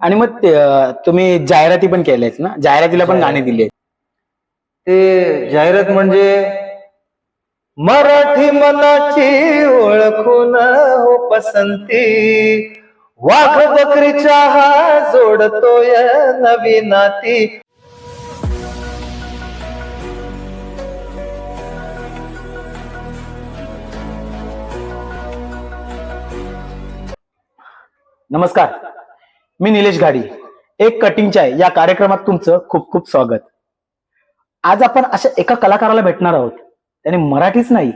आणि मग ते, अं, तुम्ही जाहिराती पण केल्यात ना? जाहिरातीला पण गाणी दिली आहेत. ते जाहिरात म्हणजे मराठी मनाची ओळखून हो पसंती. वाघ बकरीच्या हा जोडतोय नवी नाती. नमस्कार. मी निलेश घाडी एक कटिंग चाय या कार्यक्रमात तुमचं खूप खूप स्वागत. आज आपण अशा एका कलाकाराला भेटणार आहोत. त्याने मराठीच नाही.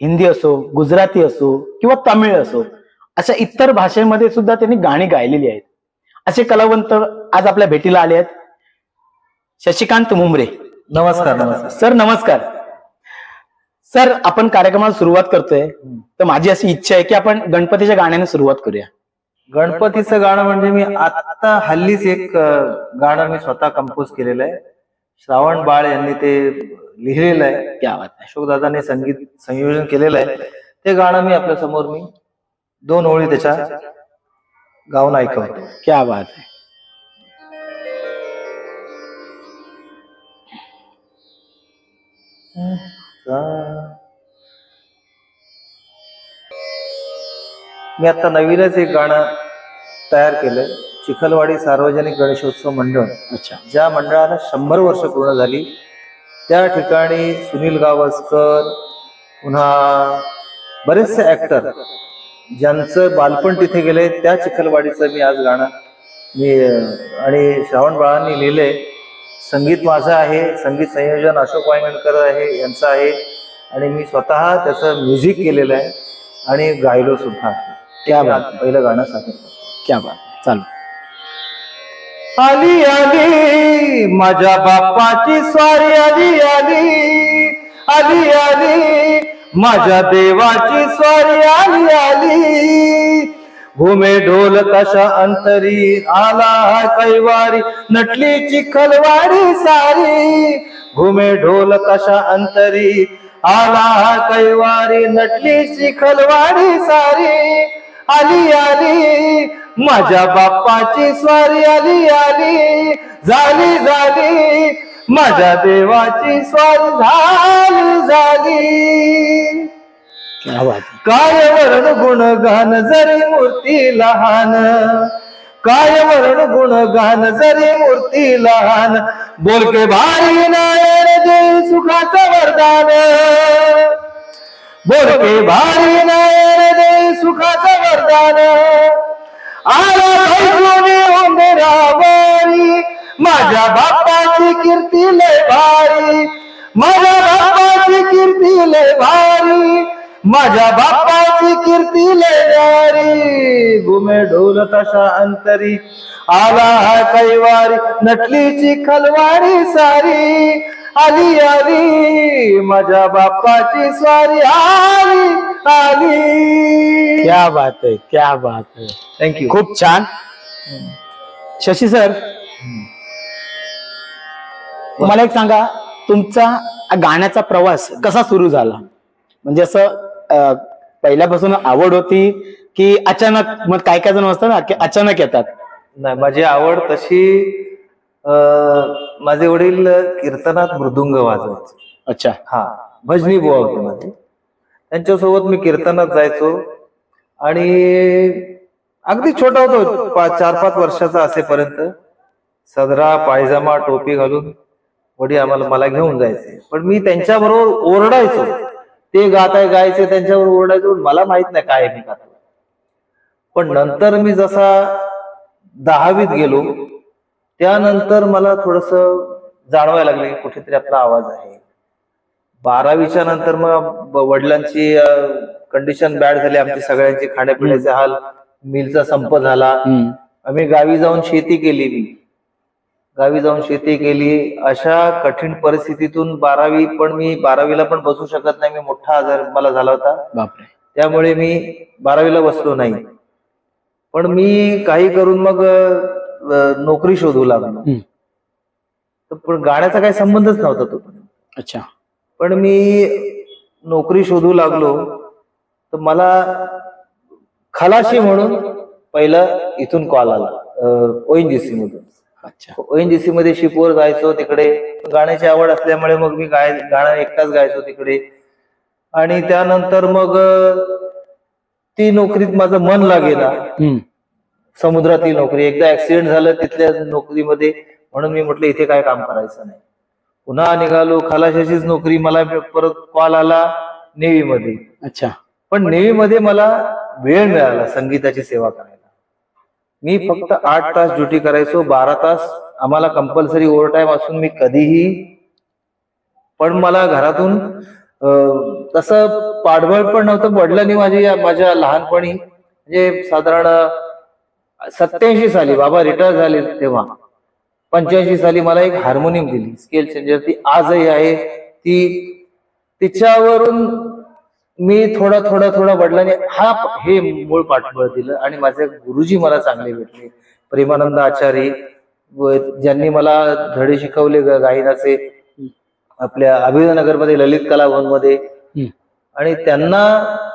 हिंदी असो गुजराती असो किंवा तमिळ असो अशा इतर भाषेमध्ये सुद्धा त्यांनी गाणी गायलेली आहेत. असे कलावंत आज आपल्या भेटीला आले आहेत. शशिकांत मुंबरे. नमस्कार नमस्कार. सर नमस्कार. सर आपण कार्यक्रमाला सुरुवात करतोय. तर माझी अशी इच्छा आहे की आपण गणपतीच्या गाण्याने सुरुवात करूया. गणपतीचं गाणं म्हणजे मी आता हल्लीच एक अं, गाणं मी स्वतः कंपोज केलेलं आहे. श्रावण बाळ यांनी ते लिहिलेलं आहे. क्या बात आहे. अशोक दादाने संगीत संयोजन केलेलं आहे. ते गाणं मी आपल्यासमोर मी दोन ओळी त्याच्या गाऊन ऐकवतो. क्या बात आहे. मी आता नवीनच एक गाणं तयार केलंय. चिखलवाडी सार्वजनिक गणेशोत्सव मंडळ. अच्छा. ज्या मंडळाला शंभर वर्ष पूर्ण झाली. त्या ठिकाणी सुनील गावस्कर पुन्हा बरेचसे ऍक्टर ज्यांचं बालपण तिथे गेले त्या चिखलवाडीचं मी आज गाणं मी आणि श्रावण बाळांनी लिहिलंय. संगीत माझं आहे संगीत संयोजन अशोक वायंगणकर आहे यांचं आहे. आणि मी स्वतः त्याचं म्युझिक केलेलं आहे आणि गायलो सुद्धा क्या बात पहिलं गाणं सादर क्या बात. चालू। आली आली माझ्या बाप्पाची स्वारी आली आली आली आली माझ्या देवाची स्वारी आली आली घुमे ढोल कशा अंतरी आला कैवारी नटली चिखलवाडी सारी घुमे ढोल कशा अंतरी आला कैवारी नटली चिखलवाडी सारी आली आली. माझ्या बाप्पाची स्वारी आली आली. झाली झाली. माझ्या देवाची स्वारी झाली झाली. क्या वरण गुणगान जरी मूर्ती लहान काय वरण गुणगान जरी मूर्ती लहान बोलके भारी नायर दे सुखाचं वरदान. बोलते भारी नायर दे सुखाचं वरदान. आला पैसोनी उंदरावारी माझ्या बाप्पाची कीर्ती लय भारी. माझ्या बाप्पाची कीर्ती लय भारी. माझ्या बाप्पाची कीर्ती लय भारी. घुमे ढोल तशा अंतरी. आला हा कैवारी नटलीची खलवारी सारी. आली आली माझ्या बाप्पाची स्वारी आली आली. क्या बात आहे क्या बात आहे. थँक्यू खूप छान. शशी सर मला एक सांगा तुमचा गाण्याचा प्रवास कसा सुरू झाला? म्हणजे असं अं, पहिल्यापासून आवड होती की अचानक मग काय काय जण असतं ना की अचानक येतात? नाही माझी आवड तशी माझे वडील कीर्तनात मृदुंग वाजवायचे अच्छा. हा भजनी बुवा होते माझे. त्यांच्यासोबत मी कीर्तनात जायचो. आणि अगदी छोटा होतो पाच चार पाच वर्षाचा असेपर्यंत. सदरा पायजामा टोपी घालून वडील आम्हाला मला घेऊन जायचे. पण मी त्यांच्याबरोबर ओरडायचो. ते गाताय गायचे त्यांच्याबरोबर ओरडायचो. मला माहीत नाही काय मी गातो पण नंतर मी जसा दहावीत गेलो त्यानंतर मला थोडस जाणवायला लागले की कुठेतरी आपला आवाज आहे. बारावीच्या नंतर मग वडिलांची कंडिशन बॅड झाली. आमची सगळ्यांची खाण्यापिण्याचे हाल मिलचा संप झाला. आम्ही गावी जाऊन शेती केली मी. गावी जाऊन शेती केली. अशा कठीण परिस्थितीतून बारावी पण मी बारावीला पण बसू शकत नाही. मी मोठा आजार मला झाला होता. त्यामुळे मी बारावीला बसलो नाही. पण मी काही करून मग नोकरी शोधू लागलो. तर पण गाण्याचा काही संबंधच नव्हता तो. अच्छा. पण मी नोकरी शोधू लागलो. तर मला खलाशी म्हणून पहिलं इथून कॉल आला ओएनजीसी मधून. अच्छा. ओएनजीसी मध्ये शिपवर जायचो तिकडे. गाण्याची आवड असल्यामुळे मग मी गाय गाणं एकटाच गायचो तिकडे. आणि त्यानंतर मग ती नोकरीत माझं मन हम्म. समुद्रातील नोकरी. एकदा ऍक्सिडेंट झालं तिथल्या नोकरीमध्ये म्हणून मी म्हटलं इथे काय काम करायचं नाही. पुन्हा निघालो खलाशाचीच नोकरी मला परत कॉल आला नेव्ही मध्ये अच्छा. पण नेव्ही मध्ये मला वेळ मिळाला संगीताची सेवा करायला. मी फक्त आठ तास ड्युटी करायचो बारा तास आम्हाला कंपल्सरी ओव्हर टाईम असून मी कधीही पण मला घरातून तसं पाठबळ पण नव्हतं वडिलांनी माझी माझ्या लहानपणी म्हणजे साधारण सत्याऐंशी साली बाबा रिटायर झाले तेव्हा. पंच्याऐंशी साली मला एक हार्मोनियम दिली. स्केल चेंजर ती आजही आहे. ती तिच्यावरून मी थोडा थोडा थोडा वडिलांनी हा हे मूळ पाठबळ दिलं आणि माझे गुरुजी मला चांगले भेटले. प्रेमानंद आचार्य व ज्यांनी मला धडे शिकवले गायनाचे आपल्या अभिनगरमध्ये ललित कला भवनमध्ये. आणि त्यांना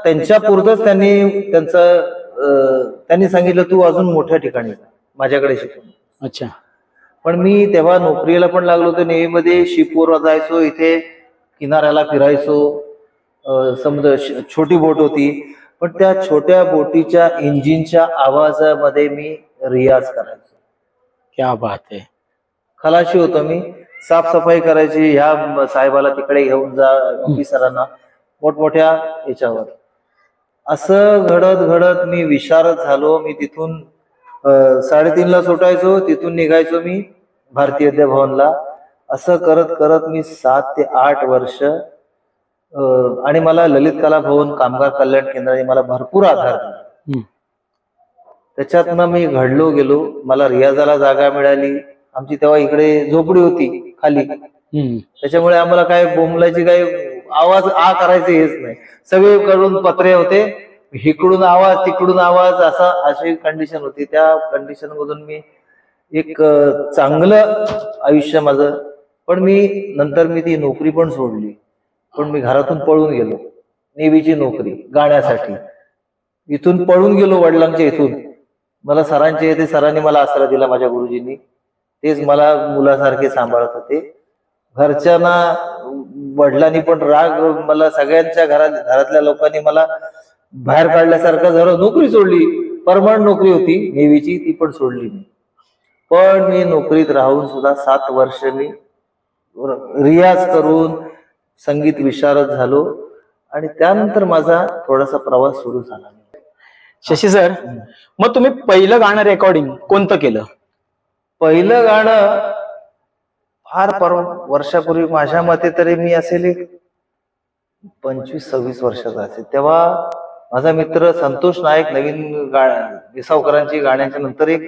त्यांच्या पुरतच त्यांनी त्यांचं त्यांनी सांगितलं तू अजून मोठ्या ठिकाणी जा. माझ्याकडे शिकव. अच्छा. पण मी तेव्हा नोकरीला पण लागलो होतो. नेव्हीमध्ये शिपूर जायचो इथे किनाऱ्याला फिरायचो. समुद्र छोटी बोट होती. पण त्या छोट्या बोटीच्या इंजिनच्या आवाजामध्ये मी रियाज करायचो. क्या बात आहे. खलाशी होतो मी. साफसफाई करायची. ह्या साहेबाला तिकडे घेऊन जा ऑफिसरांना मोठमोठ्या याच्यावर. असं घडत घडत मी विशारद झालो. मी तिथून साडेतीनला सुटायचो. तिथून निघायचो मी भारतीय विद्या भवनला असं करत करत मी सात ते आठ वर्ष आणि मला ललित कला भवन कामगार कल्याण केंद्राने मला भरपूर आधार दिला. त्याच्यातनं मी घडलो गेलो. मला रियाजाला जागा मिळाली. आमची तेव्हा इकडे झोपडी होती खाली. त्याच्यामुळे आम्हाला काय बोंबलाची काय आवाज आ करायचे हेच नाही. सगळीकडून पत्रे होते. इकडून आवाज तिकडून आवाज असा अशी कंडिशन होती. त्या कंडिशन मधून मी एक चांगलं आयुष्य माझं पण मी नंतर मी ती नोकरी पण सोडली. पण मी घरातून पळून गेलो. नेव्हीची नोकरी गाण्यासाठी. इथून पळून गेलो वडिलांच्या इथून. मला सरांचे ते सरांनी मला आसरा दिला माझ्या गुरुजींनी. तेच मला मुलासारखे सांभाळत होते. घरच्यांना वडिलांनी पण राग मला सगळ्यांच्या घरात घरातल्या लोकांनी मला बाहेर काढल्यासारखं झालं नोकरी सोडली. परमनंट नोकरी होती. नेव्हीची ती पण सोडली मी. पण मी नोकरीत राहून सुद्धा सात वर्ष मी रियाज करून संगीत विशारद झालो आणि त्यानंतर माझा थोडासा प्रवास सुरू झाला. शशी सर मग तुम्ही पहिलं गाणं रेकॉर्डिंग कोणतं केलं? पहिलं गाणं फार पर वर्षापूर्वी माझ्या मते तरी मी असेल एक पंचवीस सव्वीस वर्षाचा असेल. तेव्हा माझा मित्र संतोष नाईक नवीन गा विसावकरांची गाण्याच्या नंतर एक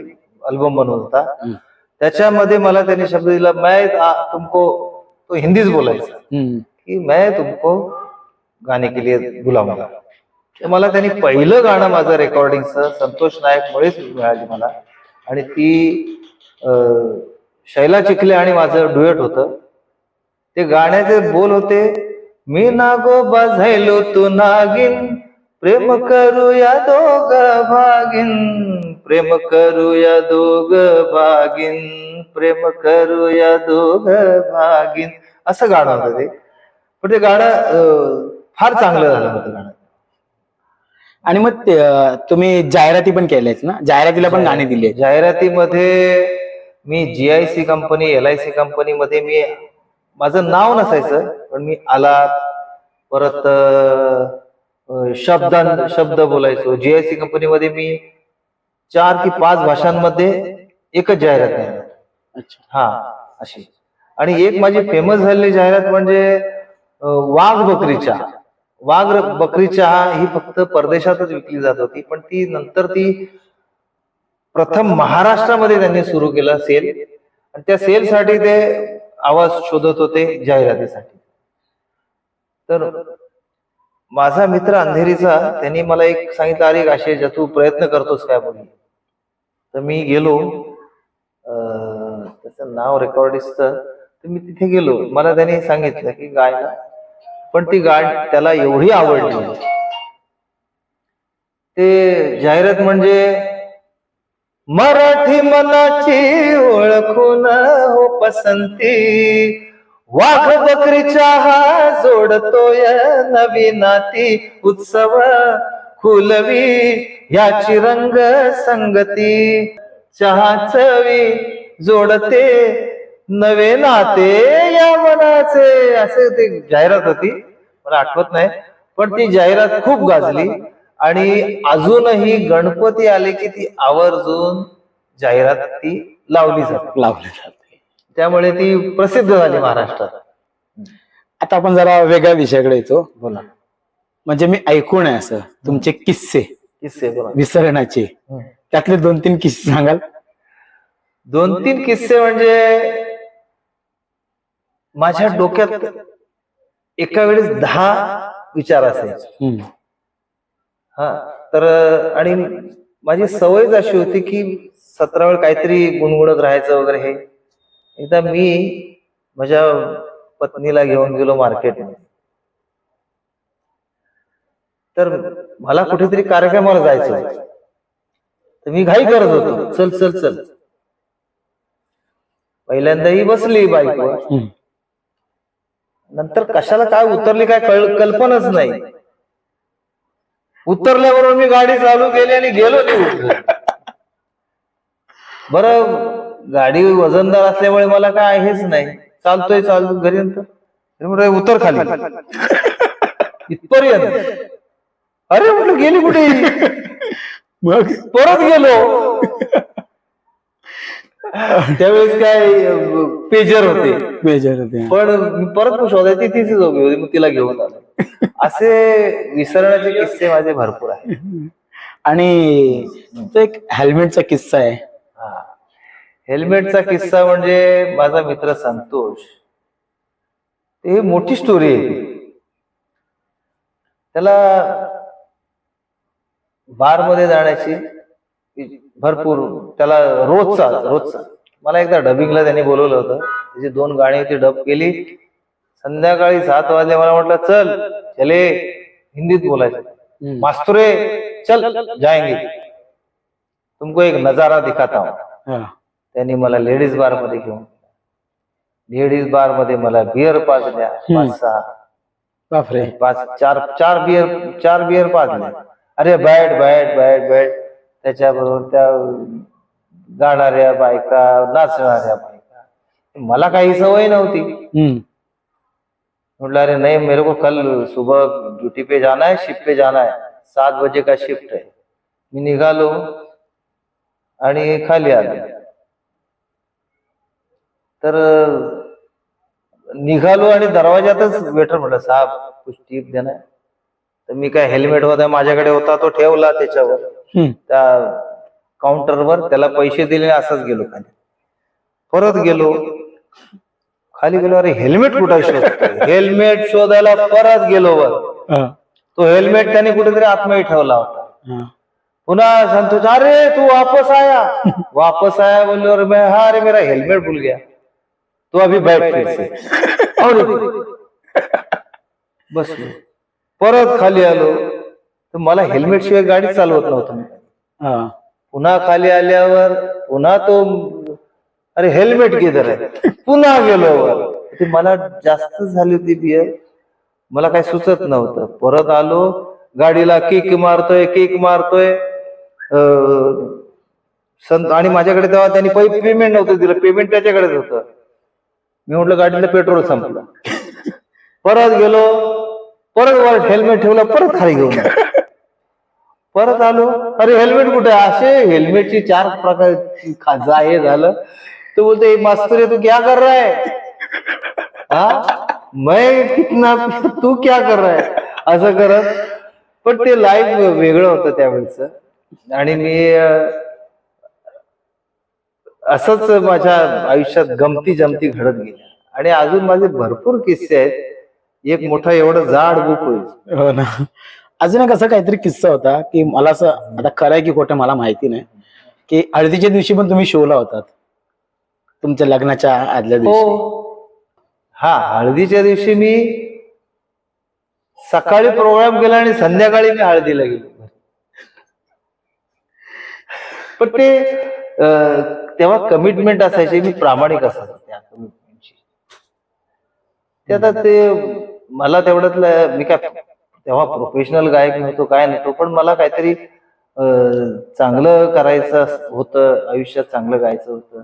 अल्बम बनवत होता. त्याच्यामध्ये मला त्याने शब्द दिला मैं तुमको तो हिंदीच बोलायचा. की मैं तुमको गाने के लिए बुलाऊंगा. तर मला त्यांनी पहिलं गाणं माझं रेकॉर्डिंगचं संतोष नाईक मुळेच मिळाली मला. आणि ती शैला चिखले आणि माझं डुएट होतं. ते गाण्याचे बोल होते मी नागोबा झायलो तू नागिन प्रेम करूया दोघ भागिन प्रेम करूया दोघ भागिन प्रेम करूया दोघ भागिन. असं गाणं होतं ते. पण ते गाणं फार चांगलं झालं होतं गाणं. आणि मग तुम्ही जाहिराती पण केल्यात ना? जाहिरातीला पण गाणी दिली जाहिरातीमध्ये मी GIC company L I C company मध्ये मी माझं नाव नसायचं पण मी आलाप परत शब्दां शब्द बोलायचो. जीआयसी कंपनीमध्ये मी चार की पाच भाषांमध्ये एकच जाहिरात अच्छा. हा अशी. आणि एक माझी फेमस झालेली जाहिरात म्हणजे वाघ बकरी चहा वाघ र- बकरी चहा ही फक्त परदेशातच विकली जात होती पण ती नंतर ती प्रथम महाराष्ट्रामध्ये त्यांनी सुरू केला सेल. आणि त्या सेलसाठी ते आवाज शोधत होते जाहिरातीसाठी. तर माझा मित्र अंधेरीचा त्यांनी मला एक सांगितलं अरे आशेजा तू प्रयत्न करतोस काय म्हणून तर मी गेलो. त्याचं नाव रेकॉर्डिस्टचं तर मी तिथे गेलो. मला त्याने सांगितलं की गायला पण ती गाय त्याला एवढी आवडली. ते जाहिरात म्हणजे मराठी मनाची ओळखून हो पसंती. वाघ बकरीच्या हा जोडतोय नवी नाती. उत्सव खुलवी याची रंग संगती. चहा चवी जोडते नवे नाते या मनाचे. असे ते जाहिरात होती. मला आठवत नाही. पण ती जाहिरात खूप गाजली. आणि अजूनही गणपती आले की ती आवर्जून जाहिरात ती लावली जाते. लावले जाते. त्यामुळे ती प्रसिद्ध झाली महाराष्ट्रात. आता आपण जरा वेगळ्या विषयाकडे येतो. बोला. म्हणजे मी ऐकून आहे असं. तुमचे किस्से. किस्से बोला. विसरण्याचे. त्यातले दोन तीन किस्से सांगाल? दोन तीन किस्से म्हणजे माझ्या डोक्यात एका वेळेस दहा विचार असायचे. हा तर आणि माझी सवयच अशी होती की सतरा वेळ काहीतरी गुणगुणत राहायचं वगैरे हे. एकदा मी माझ्या पत्नीला घेऊन गेलो मार्केटमध्ये. तर मला कुठेतरी कार्यक्रमाला जायचं. तर मी घाई करत होतो. चल चल चल. पहिल्यांदा ही बसली हम्म. नंतर कशाला काय उतरली काय कल्पनाच नाही. उतरल्याबरोबर मी गाडी चालू केली आणि गेलो निघून. बर गाडी वजनदार असल्यामुळे मला काय हेच नाही. चालतोय चालतो घरी नंतर उतर खाली. इथपर्यंत. अरे म्हटलं गेली कुठे? मग? परत गेलो. त्यावेळेस काय पेजर होते. बेजार होते. पण मी परत शोधायची तीच उभी होती मग तिला घेऊन आलो. असे विसरण्याचे किस्से माझे भरपूर आहेत. आणि तो एक हेल्मेटचा किस्सा आहे. हा. हेल्मेटचा किस्सा म्हणजे माझा मित्र संतोष. ते मोठी स्टोरी आहे. त्याला बारमध्ये जाण्याची भरपूर त्याला रोजचा रोजचा मला एकदा डबिंगला त्यांनी बोलवलं होतं. त्याची दोन गाणी होती डब केली. संध्याकाळी सात वाजले मला म्हटलं चल चले हिंदीत बोलायचं. मास्तुरे चल जाएंगे. तुमको एक नजारा दिखाता हूं. त्यांनी मला लेडीज बारमध्ये घेऊन लेडीज बारमध्ये मला बिअर पाच सहा. बापरे. पाच चार चार बिअर चार बिअर पाजल्या अरे बॅट बॅट बॅट बॅट. त्याच्याबरोबर त्या गाणाऱ्या बायका नाचणाऱ्या बायका. मला काही सवय नव्हती. म्हटलं अरे नहीं मेरे को कल सुबह ड्यूटी पे जाना है शिफ्ट पे जाना है। सात बजे का शिफ्ट है। मी निघालो आणि खाली आलो तर निघालो आणि दरवाजातच वेटर म्हटलं साहेब कुछ टीप है। तर मी काय हेल्मेट होता माझ्याकडे होता तो ठेवला त्याच्यावर. त्या काउंटरवर त्याला पैसे दिले असंच गेलो खाली. परत गेलो. खाली गेलो अरे हेल्मेट कुठं शोध? हेल्मेट शोधायला परत गेलो वर. तो हेल्मेट त्याने कुठेतरी आतमध्ये ठेवला होता. पुन्हा संतोष अरे तू वापस आया. वापस आया बोले और मैं हाँ अरे मेरा हेलमेट भूल गया. तो अभी बैठ फिर से. और बस परत खाली आलो. तर मला हेल्मेट शिवाय गाडी चालवत नव्हतं. पुन्हा खाली आल्यावर पुन्हा तो अरे हेल्मेट किधर आहे? पुन्हा गेलो ती मला जास्त झाली होती बियर मला काही सुचत नव्हतं. परत आलो गाडीला किक मारतोय किक मारतोय. संत आणि माझ्याकडे तेव्हा त्यांनी पै पेमेंट नव्हतं दिलं. पेमेंट त्याच्याकडेच होतं. मी म्हटलं गाडीला पेट्रोल संपलं. परत गेलो परत वर हेल्मेट ठेवलं परत खाली घेऊन. परत आलो अरे हेल्मेट कुठे? असे हेल्मेटची चार प्रकार खाजा हे झालं. तो बोलते मास्तर तू क्या कर रहा है? हा? मैं कितना तू क्या कर रहा है? असं करत. पण ते लाईफ वेगळं होतं त्यावेळेच आणि मी असंच माझ्या आयुष्यात गमती जमती घडत गेल्या आणि अजून माझे भरपूर किस्से आहेत. एक मोठा एवढं जाड बुक होईल. हो ना. अजून एक असा काहीतरी किस्सा होता की मला असं आता खरं आहे की खोटं मला माहिती नाही की हळदीच्या दिवशी पण तुम्ही शोला होतात. तुमच्या लग्नाच्या आदल्या दिवशी? हो हा हळदीच्या दिवशी मी सकाळी प्रोग्राम केला आणि संध्याकाळी मी हळदीला गेलो. पण ते अं, तेव्हा कमिटमेंट असायची मी प्रामाणिक असायचो त्या कमिटमेंटची ते आता ते मला तेवढ्यातलं मी काय तेव्हा प्रोफेशनल गायक नव्हतो काय नव्हतो पण मला काहीतरी अं, चांगलं करायचं अस- होतं आयुष्यात चांगलं गायचं होतं.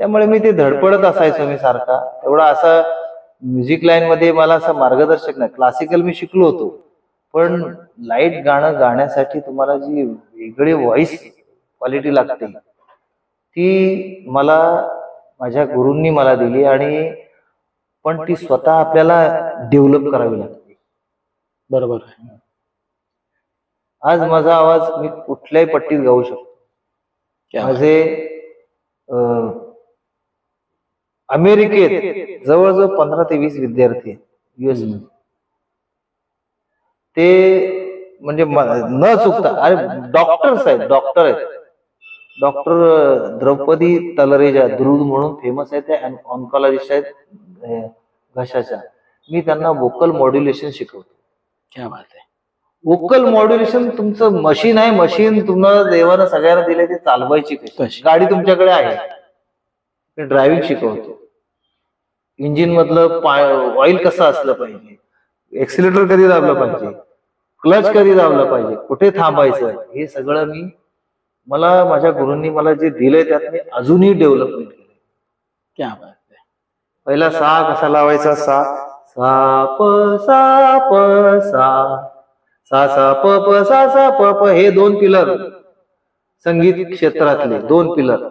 त्यामुळे मी ते धडपडत असायचो मी सारखा. एवढा असा म्युझिक लाईन मध्ये मला असं मार्गदर्शक नाही. क्लासिकल मी शिकलो होतो. पण लाइट गाणं गाण्यासाठी तुम्हाला जी वेगळी व्हॉइस क्वालिटी लागते ती मला माझ्या गुरूंनी मला दिली आणि पण ती स्वतः आपल्याला डेव्हलप करावी लागते बरोबर आहे. आज माझा आवाज मी कुठल्याही पट्टीत गाऊ शकतो. माझे अमेरिकेत जवळजवळ पंधरा ते वीस विद्यार्थी युएसमध्ये. ते म्हणजे न चुकता अरे डॉक्टर्स आहेत डॉक्टर आहेत. डॉक्टर द्रौपदी तलरेजा द्रुद म्हणून फेमस आहेत त्या ऑन्कॉलॉजिस्ट आहेत घशाच्या. मी त्यांना वोकल मॉड्युलेशन शिकवतो. क्या बात आहे. वोकल मॉड्युलेशन तुमचं मशीन आहे मशीन तुम्हाला देवानं सगळ्यांना दिले ते चालवायची कशी? गाडी तुमच्याकडे आहे. मी ड्रायव्हिंग शिकवतो. इंजिन मधलं ऑइल कसं असलं पाहिजे? एक्सिलेटर कधी दाबलं पाहिजे? क्लच कधी दाबलं पाहिजे? कुठे थांबायचं? हे सगळं मी मला माझ्या गुरूंनी मला जे दिलंय त्यात मी अजूनही डेव्हलपमेंट केलं क्या बात. पहिला सा कसा लावायचा? सा. सा प सा प सा. सा सा प प सा सा प प हे दोन पिलर संगीत क्षेत्रातले दोन पिलर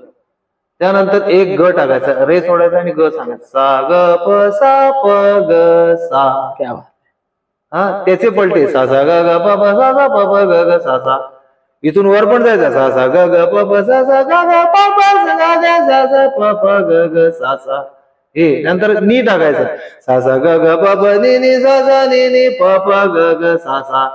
त्यानंतर एक ग टाकायचा. रे सोडायचा आणि ग सांगायचा. सा ग प सा प ग सा. क्या बात. हा त्याचे पलटे. सा सा ग ग प प सा सा प प ग ग सा सा. इथून वर पण जायचा. सा सा ग ग प प सा सा ग ग प प सा गा ग सा सा प प ग ग सा सा. हे नंतर नी टाकायचं. सा सा ग ग प प नि नि सा सा नि नि प प ग ग सा सा.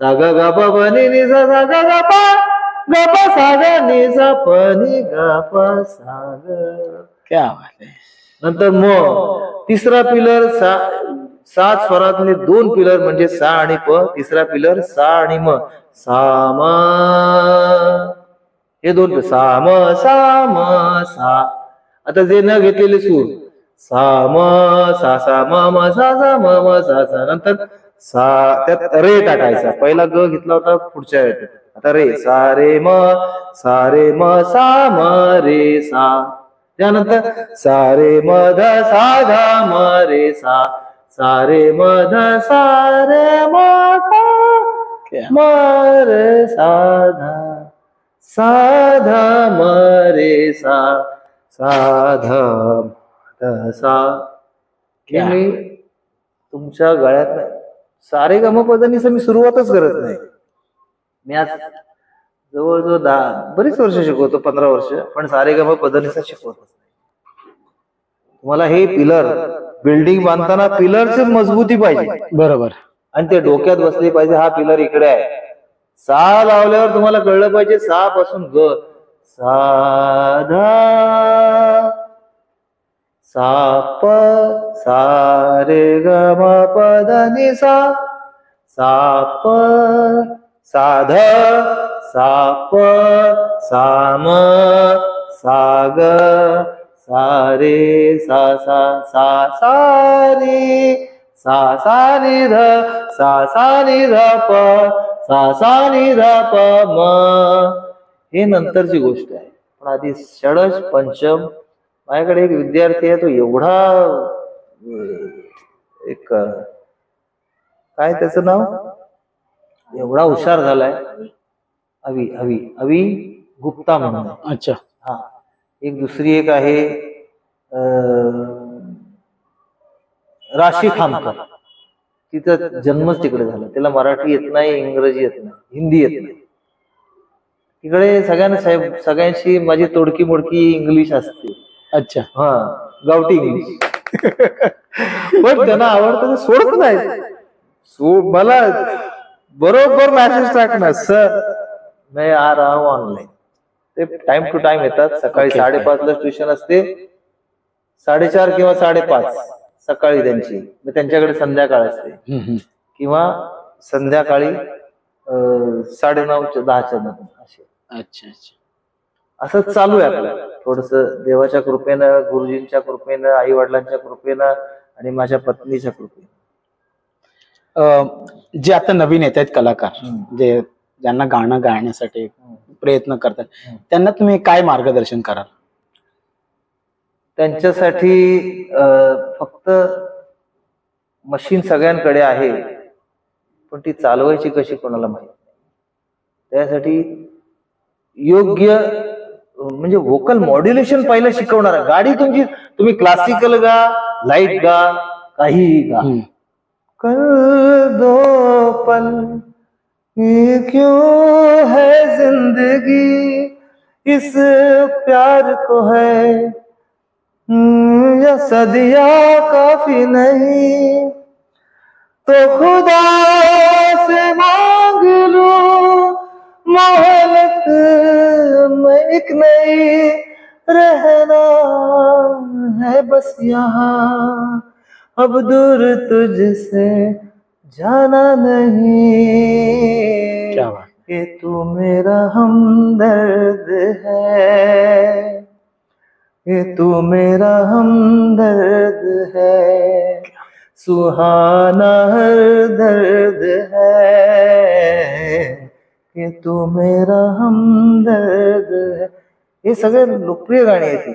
सा ग ग प प नि नि सा सा ग ग प. ग प सा ग नि सा प नि ग प सा ग क्या बात आहे नंतर म तिसरा पिलर सा सात स्वरातले दोन पिलर म्हणजे सा आणि प तिसरा पिलर सा आणि म. सा म. हे दोन सा म सा म सा. आता जे न घेतलेले सूर सा म सा सा म म सा सा म म सा सा. नंतर सा त्यात रे टाकायचा. पहिला ग घेतला होता पुढच्या याच्यात. आता रे सा रे म सा रे म सा म रे सा. त्यानंतर सा रे म ध सा ध म रे सा. सा रे म ध सा रे म म रे सा ध. सा ध म रे सा. सा ध ध सा. मी तुमच्या गळ्यात सारे गम पदानीच मी सुरुवातच करत नाही. मी आज जवळजवळ दहा बरीच वर्ष शिकवतो पंधरा वर्ष पण सारे गम पदनीचा शिकवतच नाही तुम्हाला हे पिलर बिल्डिंग बांधताना पिलरची मजबूती पाहिजे. बरोबर. आणि ते डोक्यात बसले पाहिजे हा पिलर इकडे आहे. सा लावल्यावर तुम्हाला कळलं पाहिजे सा पासून ग. साधा सा प सा रे ग म प ध साध साप साम साग सा सा सा सा ग सा रे सा सा सा सा सा सा नि ध सा सा नि ध प सा सा नि ध प म. हे नंतरची गोष्ट आहे. पण आधी षडश पंचम. माझ्याकडे एक विद्यार्थी आहे तो एवढा एक काय त्याचं नाव? एवढा हुशार झालाय. अवी अवी अवी गुप्ता म्हणून. अच्छा. हा. एक दुसरी एक आहे अं, राशी खामकर तिचा जन्मच तिकडे झाला. त्याला मराठी येत नाही इंग्रजी येत नाही हिंदी येत नाही. तिकडे सगळ्यांना साहेब सगळ्यांशी माझी तोडकी मोडकी इंग्लिश असते. अच्छा. हा गावठी इंग्लिश. पण त्यांना आवडतं ते सोडत नाही सो मला बरोबर मॅसेज टाकणार सर. मी आ रहा हूं ऑनलाईन ते टाइम टू टाइम येतात. सकाळी साडेपाच ला ट्युशन असते. साडेचार किंवा साडेपाच सकाळी त्यांची. मग त्यांच्याकडे संध्याकाळ असते. किंवा संध्याकाळी अं, साडेनऊच्या दहाच्या दरम्यान असे. अच्छा अच्छा. असं चालू आहे आपलं. थोडस देवाच्या कृपेनं गुरुजींच्या कृपेनं आई वडिलांच्या कृपेनं आणि माझ्या पत्नीच्या कृपेनं. जे आता नवीन येत आहेत कलाकार. जे ज्यांना गाणं गाण्यासाठी प्रयत्न करतात. त्यांना तुम्ही काय मार्गदर्शन कराल? त्यांच्यासाठी फक्त मशीन सगळ्यांकडे आहे पण ती चालवायची कशी कोणाला माहीत त्यासाठी योग्य म्हणजे व्होकल मॉड्युलेशन पहिलं शिकवणार. गाडी तुमची तुम्ही क्लासिकल गा लाइट गा काहीही गा. कल दो पल। ये क्यों है ज़िंदगी? इस प्यार को है। हम्म, या सदिया काफ़ी नहीं? तो खुदा से मांग लो मोहलत। में एक नई रहना है बस यहाँ। अब दूर तुझसे जाना नहीं कि तू मेरा हमदर्द है। कि तू मेरा हमदर्द है। सुहाना हर दर्द है। कि तू मेरा हमदर्द है। हे सगळे लोकप्रिय गाणी आहेत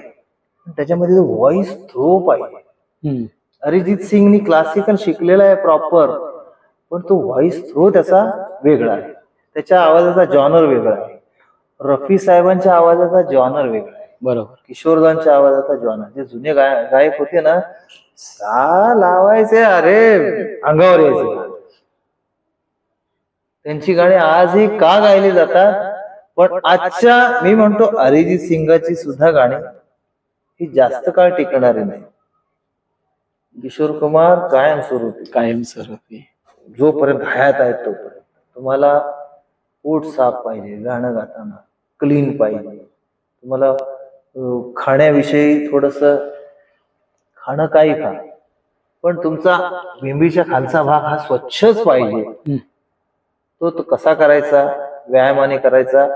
त्याच्यामध्ये व्हॉइस थ्रो पाहिजे. हम्म. अरिजित सिंगनी क्लासिकल शिकलेला आहे प्रॉपर पण तो व्हॉइस थ्रो त्याचा वेगळा आहे. त्याच्या आवाजाचा जॉनर वेगळा आहे. रफी साहेबांच्या आवाजाचा जॉनर वेगळा आहे. बरोबर. किशोरदांच्या आवाजाचा जॉनर जे जुने गाय गायक होते ना सा लावायचे अरे अंगावर यायचे. त्यांची गाणी आजही का गायली जातात? पण आजच्या मी म्हणतो अरिजित सिंगाची सुद्धा गाणी ही जास्त काळ टिकणारी नाही किशोर कुमार कायमस्वरूपी कायमस्वरूपी जोपर्यंत हयात आहेत तोपर्यंत. तुम्हाला पोट साफ पाहिजे गाणं गाताना. क्लीन पाहिजे. तुम्हाला खाण्याविषयी थोडस खाणं काही खा. पण तुमचा मेंदीच्या खालचा भाग हा स्वच्छच पाहिजे. तो तो कसा करायचा? व्यायामाने करायचा?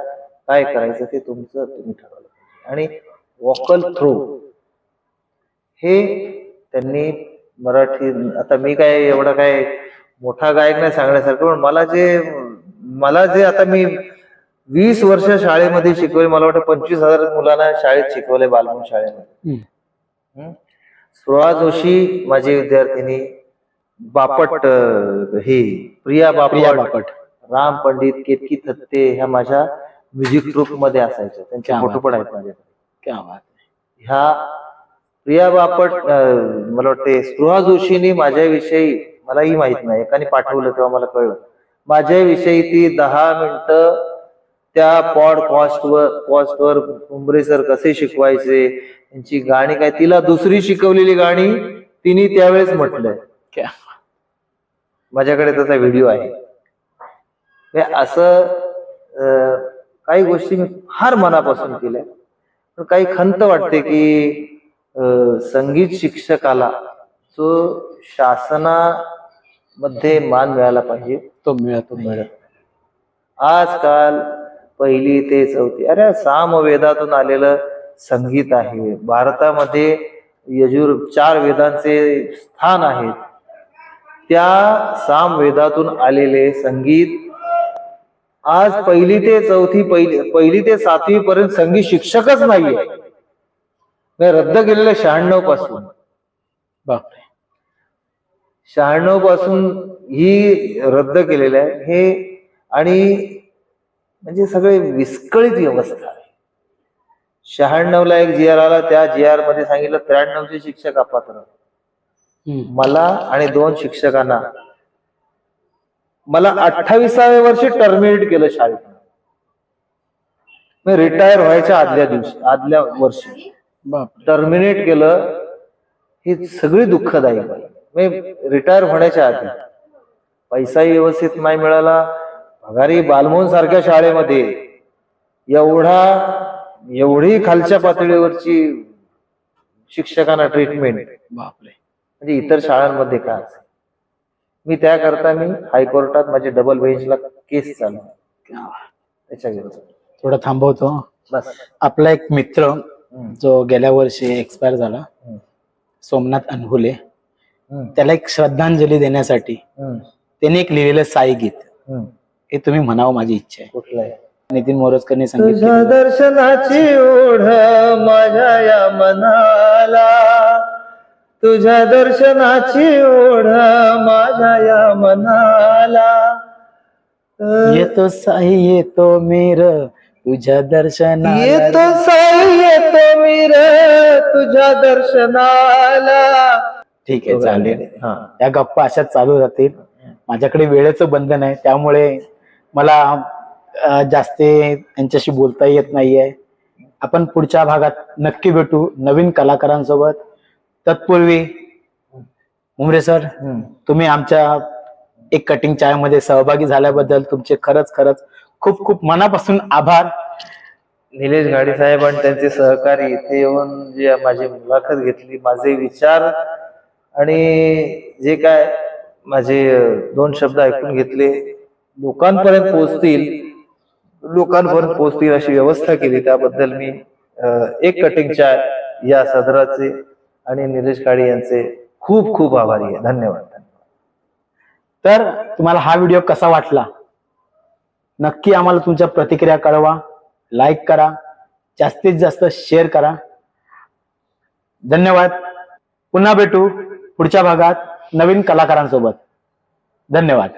काय करायचं? ते तुमचं तुम्ही ठरवलं. आणि वॉकल थ्रो. हे त्यांनी मराठी आता मी काय एवढा काय मोठा गायक नाही सांगण्यासारखं पण मला जे मला जे आता मी वीस वर्ष शाळेमध्ये शिकवले मला वाटतं पंचवीस हजार मुलांना शाळेत शिकवले बालमन शाळेमध्ये? सुहा जोशी माझी विद्यार्थिनी बापट ही प्रिया बापट राम पंडित केतकी थत्ते ह्या माझ्या म्युझिक ग्रुपमध्ये असायच्या त्यांचे फोटो पण आहेत माझ्याकडे. बात ह्या प्रिया बापट मला वाटते स्पृहा जोशीनी माझ्याविषयी मलाही माहीत नाही. एकाने पाठवलं तेव्हा मला कळलं. माझ्याविषयी ती दहा मिनिटं त्या पॉडकास्टवर कॉस्टवर उंबरे सर कसे शिकवायचे त्यांची गाणी काय तिला दुसरी शिकवलेली गाणी तिने त्यावेळेस म्हटलंय. क्या? माझ्याकडे त्याचा व्हिडिओ आहे. असं काही गोष्टी मी फार मनापासून केल्या. पण काही खंत वाटते की संगीत शिक्षकाला जो शासनामध्ये मान मिळाला पाहिजे. तो मिळतो मिळत. आजकाल पहिली ते चौथी अरे सामवेदातून आलेलं संगीत आहे. भारतामध्ये यजुर चार वेदांचे स्थान आहेत. त्या सामवेदातून आलेले संगीत आज पहिली ते चौथी पहिली पहिली ते सातवी पर्यंत संगीत शिक्षकच नाहीये. मी रद्द केलेलं शहाण्णवपासून. बापरे. शहाण्णवपासून ही रद्द केलेलं आहे. हे आणि म्हणजे सगळे विस्कळीत व्यवस्था आहे. शहाण्णव ला एक जी आर आला त्या जी आरमध्ये सांगितलं त्र्याण्णवचे शिक्षक अपात्र. मला आणि दोन शिक्षकांना. मला अठ्ठावीसाव्या वर्षी टर्मिनेट केलं शाळेत मी रिटायर व्हायच्या आदल्या दिवशी आदल्या वर्षी. टर्मिनेट केलं ही सगळी दुःखदायी. मी रिटायर होण्याच्या आधी पैसाही व्यवस्थित नाही मिळाला पगारी बालमोहन सारख्या शाळेमध्ये एवढा एवढी खालच्या पातळीवरची शिक्षकांना ट्रीटमेंट बापरे. म्हणजे इतर शाळांमध्ये काय असेल मी त्याकरता मी हायकोर्टात माझे डबल बेंचला केस चालू. त्याच्या थोडं थांबवतो. बस. आपला एक मित्र जो गेल्या वर्षी एक्सपायर झाला सोमनाथ अनहुले त्याला एक श्रद्धांजली देण्यासाठी त्याने एक लिहिलेलं साई गीत. हे तुम्ही म्हणावं माझी इच्छा आहे. कुठलं आहे? नितीन मोरजकरने तुझ्या सांगितलं दर्शनाची ओढ माझ्या या मनाला. तुझ्या दर्शनाची ओढ माझ्या या मनाला. येतो साई येतो मीर. तुझ्या दर्शना येतो येतो मी रे तुझ्या दर्शनाला. ठीक आहे चालेल. हा. या गप्पा अशाच चालू राहतील. माझ्याकडे वेळेचं बंधन आहे त्यामुळे मला अं, जास्त त्यांच्याशी बोलता येत नाहीये. आपण पुढच्या भागात नक्की भेटू नवीन कलाकारांसोबत. तत्पूर्वी मुमरे सर हम्म. तुम्ही आमच्या एक कटिंग चायमध्ये सहभागी झाल्याबद्दल तुमचे खरंच खरंच खूप खूप मनापासून आभार. निलेश गाडी साहेब आणि त्यांचे सहकारी इथे येऊन जे माझी मुलाखत घेतली माझे विचार आणि जे काय माझे दोन शब्द ऐकून घेतले लोकांपर्यंत पोहोचतील लोकांपर्यंत पोहोचतील अशी व्यवस्था केली. त्याबद्दल मी एक कटिंगच्या या सदराचे आणि निलेश काळे यांचे खूप खूप आभारी आहे. धन्यवाद. तर तुम्हाला हा व्हिडिओ कसा वाटला? नक्की आम्हाला तुमच्या प्रतिक्रिया कळवा लाईक करा जास्तीत जास्त शेअर करा. धन्यवाद. पुन्हा भेटू पुढच्या भागात नवीन कलाकारांसोबत. धन्यवाद.